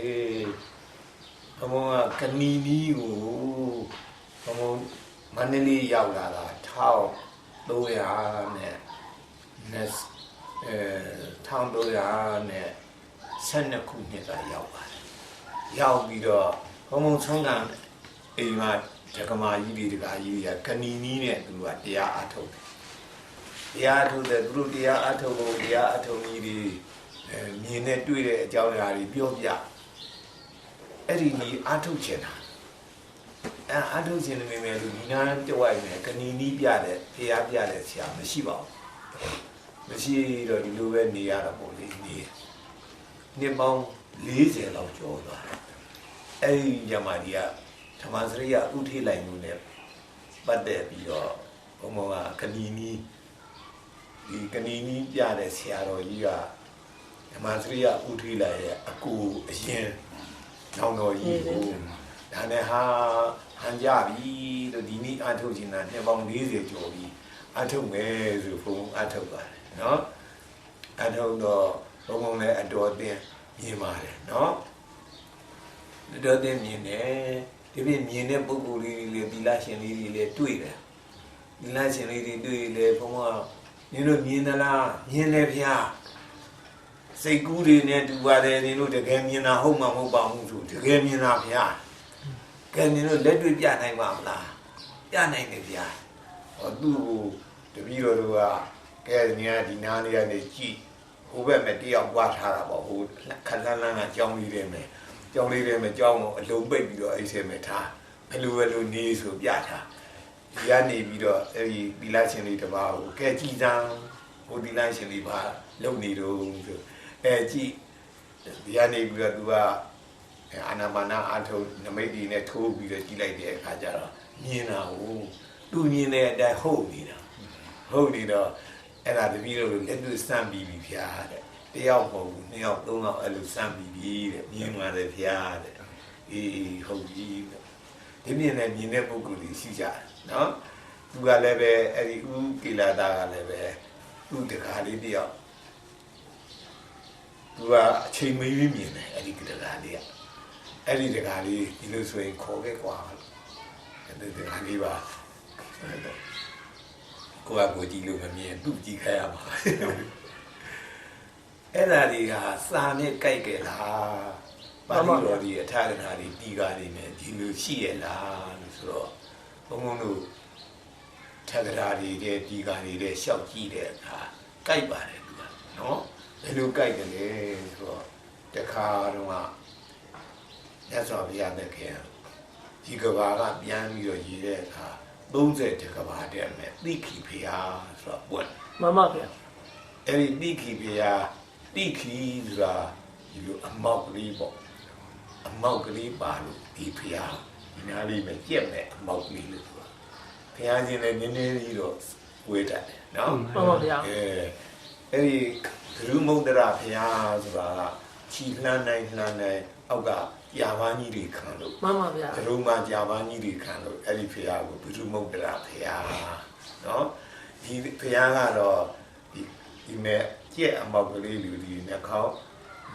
တယ်ဘုံဘုံကကနီနီးကိုဘုံဘုံမန္တလေးရောက်လာတာ1300နဲ့နဲ့အဲ1300နဲ့12ခုနှစ်ကရောက်ပါတယ်ရောက်ပြီးတော့ဘုံဘုံဆုံးကအိမ်မှာဓကမာကြီးတွေတကာကြီးတွေကကနီနီးနဲ့သူကတရားအထုတ်တယ်တရားအထုတ်တယ်သူတို့တရားအထုတ်ဖို့တရားအထုတ်ကြီးတွေအဲမြင်နဲ့တွေ့တဲ့အကြောင်းအရာတွေပြောပြ အဲ့ဒီကြီးအထုတ်ချင်တာအဲအထုတ်ချင်နေမယ်လို့ဒီနာတဝိုက်နဲ့ကနီနီးပြတဲ့တရားပြတဲ့ဆရာမရှိပါဘူးမရှိတော့ဒီလိုပဲနေရတာပေါ့လေနေနှစ်ပေါင်း40လောက်ကျော်သွားတယ်အဲ့ဒီညမာကြီးကဓမ္မစရိယဥထိလိုက်မှုနဲ့ပတ်သက်ပြီးတော့ဘုံဘုံကကနီနီးဒီကနီနီးပြတဲ့ဆရာတော်ကြီးကဓမ္မစရိယဥထိလိုက်ရဲ့အကူအရင် နောင်တော်ကြီးကိုဒါနဲ့ဟာဟန်ကြပြီလို့ဒီနေ့အထုတ်ခြင်းတာနှစ်ပေါင်း40ကျော်ပြီအထုတ်မယ်ဆိုဘုံအထုတ်ပါတယ်နော်အထုတ်တော့ဘုံဘုံလည်းအတော်အသင်းမြင်ပါတယ်နော်အတော်အသင်းမြင်တယ်ဒီပြင်မြင်တဲ့ပုဂ္ဂိုလ်လေးတွေလည်းသီလရှင်လေးတွေလည်းတွေ့တယ်သီလရှင်လေးတွေတွေ့လေဘုံကနင်တို့မြင်သလားမြင်လေဗျာ စိတ်ကူးတွေနဲ့တူပါတယ်နင်တို့တကယ်မြင်တာဟုတ်မှာမဟုတ်ပါဘူးဆိုတကယ်မြင်တာဗျာကဲနင်တို့လက်တွေ့ပြနိုင်ပါမလားပြနိုင်တယ်ဗျာဟောသူ့ကိုတပည့်တော်တို့ကကဲနင်ကဒီနားလေးကနေကြည့်ဟိုဘက်မှာတယောက်ပွားထားတာပေါ့ဟိုခက်လန်းလန်းကကြောင်းလေးတွေမယ်ကြောင်းလေးတွေမယ်ကြောင်းကိုအလုံးပိတ်ပြီးတော့အဲ့ဒီမှာထားဘယ်လိုဘယ်လိုနေဆိုပြထားဒီကနေပြီးတော့အဲ့ဒီသီလရှင်လေးတစ်ပါးကိုကဲကြည်စမ်းဟိုသီလရှင်လေးပါလုံနေတော့ဆို အဲကြည့်ဒီကနေပြီးတော့သူကအာနာပါနာအထုံနမိတ်ဒီနဲ့ထိုးပြီးတော့ကြည့်လိုက်တဲ့အခါကျတော့မြင်တာဟုတ်သူမြင်တဲ့အတိုင်းဟုတ်နေတာဟုတ်နေတော့အဲ့ဒါတပည့်တော်လက်တွေ့စမ်းပြီးပြီဖျားတဲ့တယောက်မဟုတ်ဘူးနှစ်ယောက်သုံးယောက်အဲ့လိုစမ်းပြီးပြီတဲ့မြင်ပါတယ်ဖျားတဲ့အေးဟုတ်ပြီတဲ့ဒီမြင်တဲ့မြင်တဲ့ပုဂ္ဂိုလ်ကြီးရှိကြတယ်နော်သူကလည်းပဲအဲ့ဒီဥကိလာတာကလည်းပဲသူ့တကားလေးတယောက် သူကအချိန်မရွေးမြင်တယ်အဲ့ဒီတကားလေးကအဲ့ဒီတကားလေးဒီလိုဆိုရင်ခေါ်ခဲ့ကွာအဲ့ဒီတကားလေးပါကိုကကိုကြည့်လို့မမြင်သူ့ကြည့်ခိုင်းရမှာအဲ့ဒါတွေကစာနဲ့ကြိုက်ကြလားပါဠိတော်ဒီအထာဂနာတွေတီကာတွေနဲ့ဒီလိုရှိရလားလို့ဆိုတော့ဘုံဘုံတို့ထဂရာတွေတဲ့တီကာတွေတဲ့ရှောက်ကြည့်တဲ့အခါကြိုက်ပါတယ်သူကနော် ဘယ်လိုကြိုက်တယ်လဲဆိုတော့တခါတော့ကမြတ်စွာဘုရားတဲ့ခင်ဒီကဘာကပြန်ပြီးတော့ရည်တဲ့အခါ30တကဘာတဲ့မဲ့သိခိဖျားဆိုတော့ပွင့်မှန်ပါဗျာအဲ့ဒီတိခိဖျားတိခိဆိုတာဒီလိုအမောက်ကလေးပေါ့အမောက်ကလေးပါလို့ဒီဖျားဒီနားလေးပဲကြက်မဲ့အမောက်ကလေးလို့ဆိုတာဖျားခြင်းလည်းနည်းနည်းလေးတော့ဝေးတတ်တယ်နော်မှန်ပါဗျာအဲအဲ့ဒီ ဂရုမုဒ္ဒရာဖျားဆိုတာကခြိလှမ်းနိုင်လှမ်းနိုင်အောက်ကယာပန်းကြီးတွေခံလို့မှန်ပါဗျာဘရုံမှာကြာပန်းကြီးတွေခံလို့အဲ့ဒီဖရာကိုဘုရုမုတ်တရာဖရာနော်ဒီဖရာကတော့ဒီဒီမဲ့ကြက်အမောက်ကလေးလူဒီနှာခေါင်း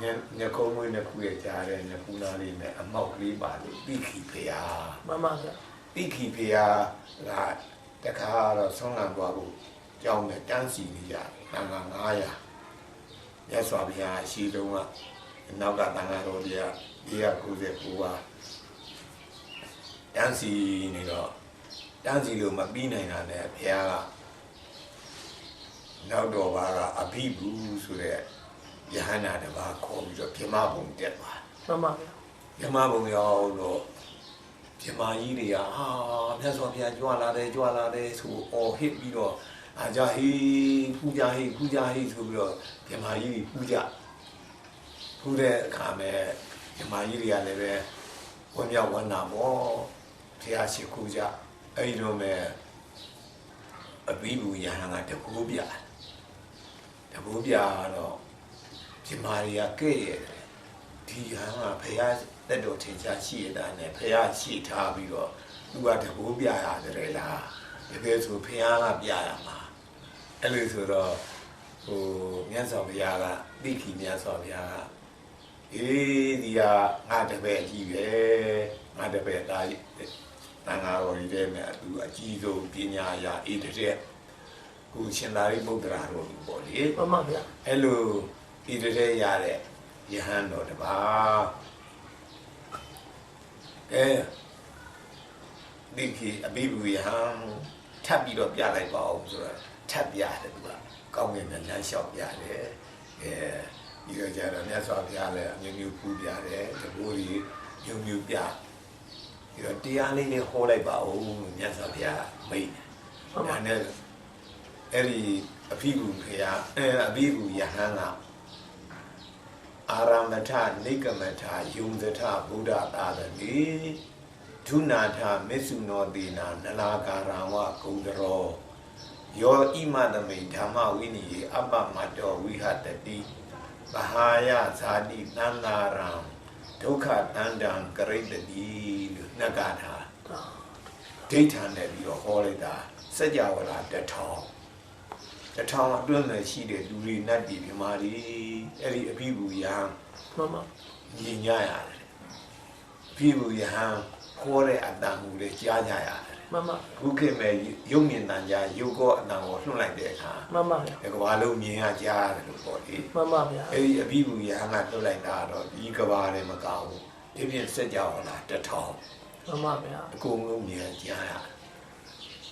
ညညခုံးမွေးနှစ်ခုရဲ့ကြားတဲ့ညခုနာလေးနဲ့အမောက်ကလေးပါလို့တိခိဖရာမှန်ပါဗျာတိခိဖရာကတခါတော့ဆုံးလံသွားဖို့ကြောင်းနဲ့တန်းစီနေကြတန်ခါ900 မြတ်စွာဘုရားရှိတုံးကနောက်ကတန်ခါတော်ကြီးက199ပါတန်းစီနေတော့တန်းစီလို့မပြီးနိုင်တာနဲ့ဘုရားကနောက်တော့ဘာကအဘိဘူးဆိုတဲ့ယဟန္တာတစ်ပါးခေါ်ပြီးတော့ပြမဘုံတက်သွားမှန်ပါဗျာပြမဘုံရောက်တော့ပြမကြီးတွေကဟာမြတ်စွာဘုရားကြွလာတယ်ကြွလာတယ်ဆိုအော်ဟစ်ပြီးတော့ အာကြဟေးပူကြဟေးပူကြဟေးဆိုပြီးတော့ပြမကြီးတွေပူကြပူတဲ့အခါမဲ့ပြမကြီးတွေကလည်းပဲဝမ်းမြောက်ဝမ်းသာပေါ့ဖះရှိခိုးကြအဲ့ဒီတော့မဲ့အဘိဘူယဟန်ကတကူပြတကူပြတော့ဒီမာရီယာကဲ့ရတယ်ဒီဟန်ကဖះတက်တော်ထင်ရှားရှိရတာနဲ့ဖះရှိထားပြီးတော့သူကတကူပြရတယ်လား တကယ်ဆိုဖះကပြရမှာအဲ့လိုဆိုတော့ဟိုမြတ်စွာဘုရားကတိခိမြတ်စွာဘုရားကယအေးဒီကငါတပည့်အကြီးပဲငါတပည့်သားတန်ဃာတော်ကြီးတဲ့မြတ်သူအကြီးဆုံးပညာရာအေးတဲ့ကုရှင်သာရိပုတ္တရာတော်ကြီးပေါ့လေမှန်ပါဗျာအဲ့လိုဤတဲ့ရတဲ့ယဟန်တော်တပါးအဲဒီကီအဘိဘူယဟန် ထပ်ပြီးတော့ပြလိုက်ပါအောင်ဆိုတော့ထပ်ပြတယ်သူကကောင်းကင်နဲ့လမ်းလျှောက်ပြတယ်အဲဒီတော့ကြတော့မြတ်စွာဘုရားလည်းအမျိုးမျိုးပူပြတယ်တကူကြီးမျိုးမျိုးပြဒီတော့တရားလေးလေးဟောလိုက်ပါဦးမြတ်စွာဘုရားမိတ်တယ်ဒါနဲ့အဲ့ဒီအဘိဘူဘုရားအဲအဘိဘူယဟန်ကအာရမထနိကမထယုံသထဗုဒ္ဓသာသတိ ဒုနာထမေစုနောတိနာနလာကာရံဝဂုံတရောယောဣမသမိဓမ္မဝိနိယေအပ္ပမတောဝိဟတတိမဟာယဇာတိတန္တာရံဒုက္ခတန္တံကရိတတိလို့နှက်ကထားဒိဋ္ဌာန်နဲ့ပြီးတော့ဟောလိုက်တာစัจ java လာတစ်ထောင်တစ်ထောင်အတွင်းမှာရှိတဲ့လူတွေနတ်ပြည်မြမာတွေအဲ့ဒီအဘိဘူယံမှန်ပါညီညရတယ်အဘိဘူယံ ခေါ်တဲ့အတန်မူလေးကြားကြရတယ်မှန်ပါခုခေတ်မဲ့ရုပ်မြင်တန်ကြားရုပ်ကောအတန်ကိုလွှင့်လိုက်တဲ့အခါမှန်ပါဗျာဒီကဘာလုံးမြင်ရကြားရတယ်လို့ပေါ့လေမှန်ပါဗျာအဲ့ဒီအဘိဘူယံကလွှတ်လိုက်တာတော့ဒီကဘာလည်းမကောင်းဘူးဒီပြင်စัจ java လာတစ်ထောင်မှန်ပါဗျာအကုန်လုံးမြင်ကြားရ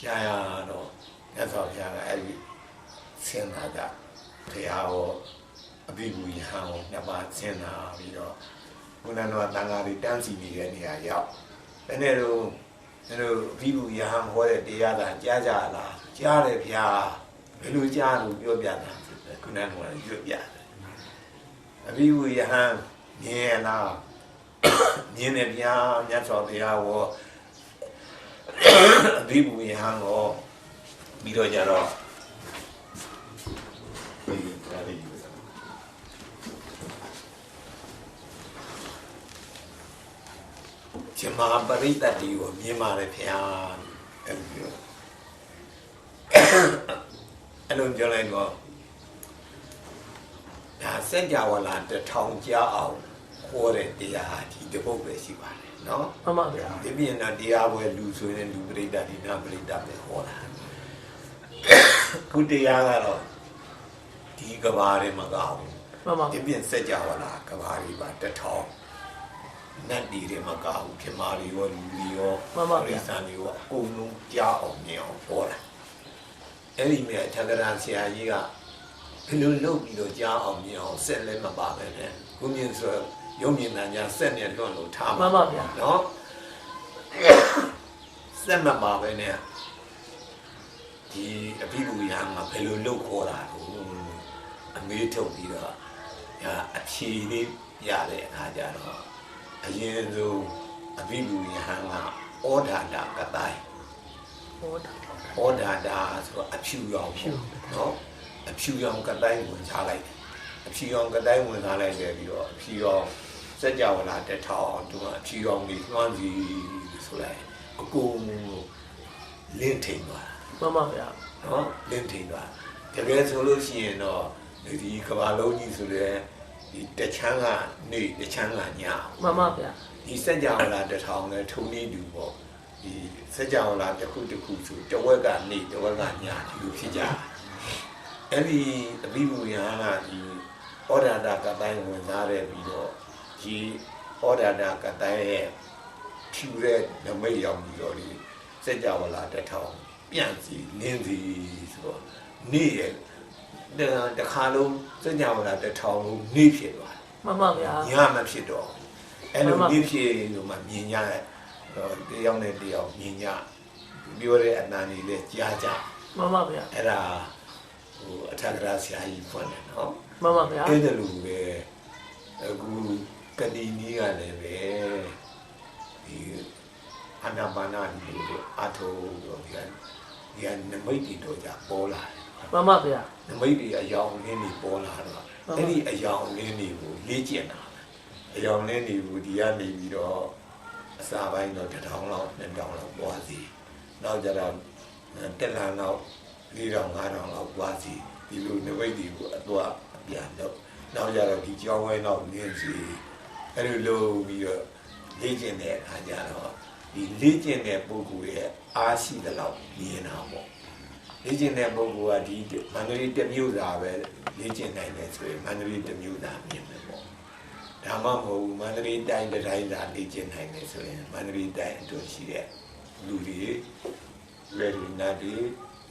ကြားရတော့မြတ်စွာဘုရားကအဲ့ဒီဆင်းလာကြဘုရားဟောအဘိဘူယဟန်ကိုနှစ်ပါးဆင်းလာပြီးတော့ဘုရားတော်တန်ဃာတွေတန်းစီနေတဲ့နေရာရောက် ဘယ်နဲ့တော့အဲ့လိုအဘိဘူယဟန်ဟောတဲ့တရားသာကြားကြလားကြားတယ်ဗျာဘယ်လိုကြားလို့ပြောပြတာခုနကရွတ်ပြတယ်အဘိဘူယဟန်မြင်ရလားမြင်တယ်ဗျာမြတ်စွာဘုရားဟောအဘိဘူယဟန်ကိုပြီးတော့ကြတော့ဒီဒါလေးယူတာ ဇမပရိသတ်တီကိုမြင်ပါလေဖေဟာအဲ့လိုပြောအဲ့လိုပြောလိုက်တော့ဒါစัจ java လာတစ်ထောင်ကြားအောင်ဟောတဲ့တရားဒီတစ်ပုဒ်ပဲရှိပါတယ်နော်မှန်ပါဗျာဒီပြင်တော့တရားပွဲလူဆိုရင်လူပရိသတ်ဒီနာပရိသတ်ပဲဟောတာခုတရားကတော့ဒီကဘာတွေမကောင်းမှန်ပါဒီပြင်စက်ကြဝဠာကဘာတွေပါတထောင် နတ်ဒီတွေမကောင်းပြမာတွေရောလူတွေရောရိသန်တွေရောအကုန်လုံးကြားအောင်မြင်အောင်ဟောတာအဲ့ဒီမြတ်ထက္ကရာဆရာကြီးကဘယ်လိုလုပ်ပြီးတော့ကြားအောင်မြင်အောင်ဆက်လက်မပါပဲနဲ့ခုမြင်ဆိုရုံမြင်တာညာဆက်နဲ့လွတ်လို့ထားမှန်ပါဗျာနော်စက်မပါပဲနဲ့ဒီအဘိဓုယံမှာဘယ်လိုလုပ်ခေါ်တာကိုအမေးထုတ်ပြီးတော့ညာအဖြေလေးရတဲ့အခါကျတော့ အရင်ဆုံးအဘိဓုယံကဩဒါတာကတိုင်းဟောတာဩဒါတာဆိုတော့အဖြူရောင်ပေါ့နော်အဖြူရောင်ကတိုင်းဝင်ချလိုက်တယ်အဖြူရောင်ကတိုင်းဝင်ထားလိုက်တယ်ပြီးတော့အဖြူရောင်စัจ java လာတစ်ထောင်သူကအဖြူရောင်ကြီးလွှမ်းစီဆိုလိုက်အကုန်လင်းထိန်သွားတာမှန်ပါဗျာနော်လင်းထိန်သွားတကယ်ဆိုလို့ရှိရင်တော့ဒီကဘာလုံးကြီးဆိုတဲ့ ဒီတချမ်းကနေတချမ်းကည မှန်ပါဗျာ ဒီစัจ java လာတစ်ထောင်နဲ့ထုံနေတူပေါ့ဒီစัจ java လာတစ်ခုတစ်ခုဆိုတဝက်ကနေတဝက်ကညဒီလိုဖြစ်ကြတာအဲ့ဒီအဘိဓုယံကဒီဩဒာတာကတိုင်းဝင်သားတယ်ပြီးတော့ဒီဩဒာတာကတိုင်းရဲ့ဖြူတဲ့နမိတ်ရောက်ပြီးတော့ဒီစัจ java လာတစ်ထောင်ပြန့်စီလင်းစီဆိုတော့နေ့ရဲ့ တခါလုံးစัจ java လာတစ်ထောင်လုံးနေ့ဖြစ်သွားတယ် မှန်ပါဗျာ ညမဖြစ်တော့ဘူးအဲ့လိုပြည့်ဖြစ်လို့မှမြင်ကြတယ်ဟိုတယောက်နဲ့တယောက်မြင်ကြပြောတဲ့အတန်ကြီးလဲကြားကြ မှန်ပါဗျာ အဲ့ဒါဟိုအထက်ကရာဆရာကြီးဖွင့်တယ်နော် မှန်ပါဗျာ အဲ့ဒါလိုပဲအခုကတိနီးကလည်းပဲဒီအနာပါနာဒီလိုအထုတော့ဒီကဒီကနမိတ်တွေတော့じゃပေါ်လာတယ် မှန်ပါဗျာနမိတ်တွေအယောင်လင်းတွေပေါ်လာတော့အဲ့ဒီအယောင်လင်းတွေကိုလေ့ကျင့်တာအယောင်လင်းတွေကိုဒီကနေပြီးတော့အစာပိုင်းတော့တစ်ထောင်လောက်နှစ်ထောင်လောက်ပွားစီနောက်ကြတော့တက်လာတော့၄ထောင်၅ထောင်လောက်ပွားစီဒီလိုနမိတ်တွေကိုအတော့အပြန်တော့နောက်ကြတော့ဒီကြောင်းဝဲတော့နင်းစီအဲ့လိုလုပ်ပြီးတော့လေ့ကျင့်တဲ့အခါကျတော့ဒီလေ့ကျင့်တဲ့ပုဂ္ဂိုလ်ရဲ့အားရှိတဲ့လောက်မြင်တာပေါ့ လေ့ကျင့်တဲ့ပုဂ္ဂိုလ်ကဒီမန္တလေးတစ်မျိုးသာပဲလေ့ကျင့်နိုင်တယ်ဆိုရင်မန္တလေးတစ်မျိုးသာမြင်မယ်ပေါ့ဒါမှမဟုတ်ဘူးမန္တလေးတိုင်းတစ်တိုင်းသာလေ့ကျင့်နိုင်တယ်ဆိုရင်မန္တလေးတိုင်းအတွက်ရှိတဲ့လူတွေလေလူနာတွေ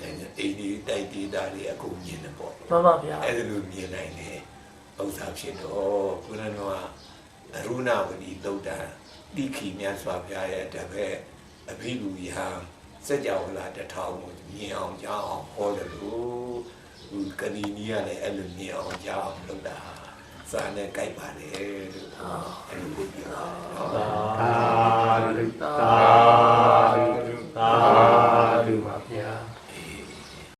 အိမ်ဒီတိုက်ဒေတာတွေအကုန်မြင်တယ်ပေါ့မှန်ပါဗျာအဲ့ဒါလိုမြင်နိုင်တယ်ဥစ္စာဖြစ်တော့ကုလနောကအရုဏဝတိသုတ်တံတိခိမြတ်စွာဘုရားရဲ့တပည့်အဘိဓုယံ စัจ java လာတစ်ထောင်ကိုမြင်အောင်ကြားအောင်ဟောတယ်လို့ဟိုကဏီနီးကလည်းအဲ့လိုမြင်အောင်ကြားအောင်လုပ်တာစာနဲ့ကြိုက်ပါလေလို့အဲ့လိုပြောတာနော်သာဓုသာဓု